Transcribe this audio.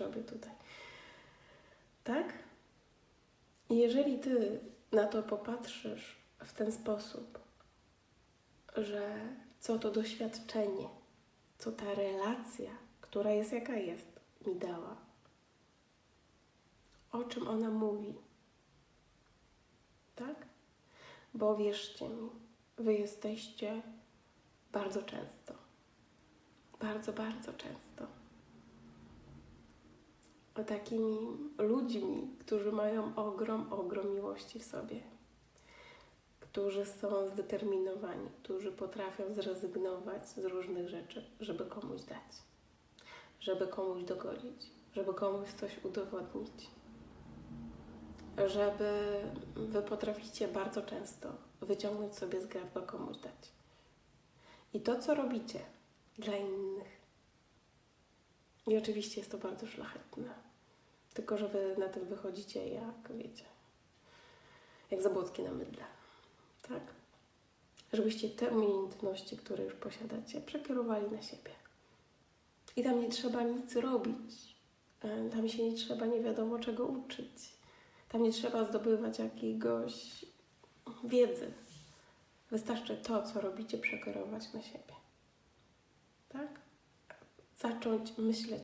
zrobię tutaj. Tak? Jeżeli ty na to popatrzysz w ten sposób, że co to doświadczenie, co ta relacja, która jest jaka jest, mi dała, o czym ona mówi, tak? Bo wierzcie mi, wy jesteście bardzo często, bardzo, bardzo często takimi ludźmi, którzy mają ogrom, ogrom miłości w sobie, którzy są zdeterminowani, którzy potrafią zrezygnować z różnych rzeczy, żeby komuś dać, żeby komuś dogodzić, żeby komuś coś udowodnić, żeby wy potraficie bardzo często wyciągnąć sobie z gardła komuś dać. I to, co robicie dla innych, i oczywiście jest to bardzo szlachetne. Tylko, że wy na tym wychodzicie jak, wiecie, jak zabłocki na mydle. Tak? Żebyście te umiejętności, które już posiadacie, przekierowali na siebie. I tam nie trzeba nic robić. E, Tam się nie trzeba nie wiadomo czego uczyć. Tam nie trzeba zdobywać jakiegoś wiedzy. Wystarczy to, co robicie, przekierować na siebie. Tak? Zacząć myśleć